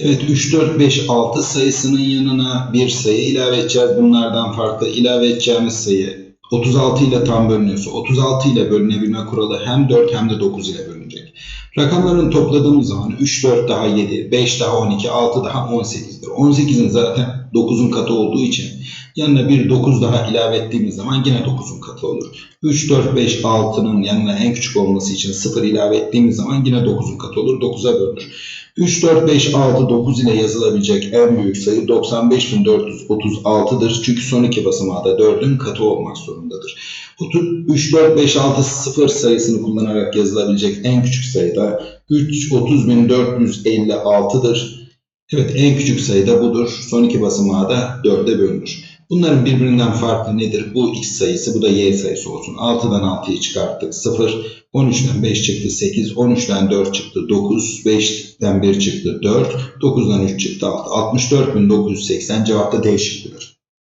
Evet 3, 4, 5, 6 sayısının yanına bir sayı ilave edeceğiz. Bunlardan farklı ilave edeceğimiz sayı 36 ile tam bölünüyorsa 36 ile bölünebilme kuralı hem 4 hem de 9 ile bölünecek. Rakamların topladığımız zaman 3, 4 daha 7, 5 daha 12, 6 daha 18'dir. 18'in zaten 9'un katı olduğu için yanına bir 9 daha ilave ettiğimiz zaman yine 9'un katı olur. 3, 4, 5, 6'nın yanına en küçük olması için 0 ilave ettiğimiz zaman yine 9'un katı olur. 9'a bölünür. 3, 4, 5, 6, 9 ile yazılabilecek en büyük sayı 95.436'dır. Çünkü son iki basamağı da 4'ün katı olmak zorundadır. 3, 4, 5, 6, 0 sayısını kullanarak yazılabilecek en küçük sayı da 3, 30.456'dır. Evet en küçük sayı da budur. Son iki basamağı da 4'e bölünür. Bunların birbirinden farkı nedir? Bu x sayısı, bu da y sayısı olsun. 6'dan 6'yı çıkarttık 0. 13'ten 5 çıktı 8. 13'ten 4 çıktı 9. 5'ten 1 çıktı 4. 9'dan 3 çıktı 6. 64.980 cevapta D şıkkıdır.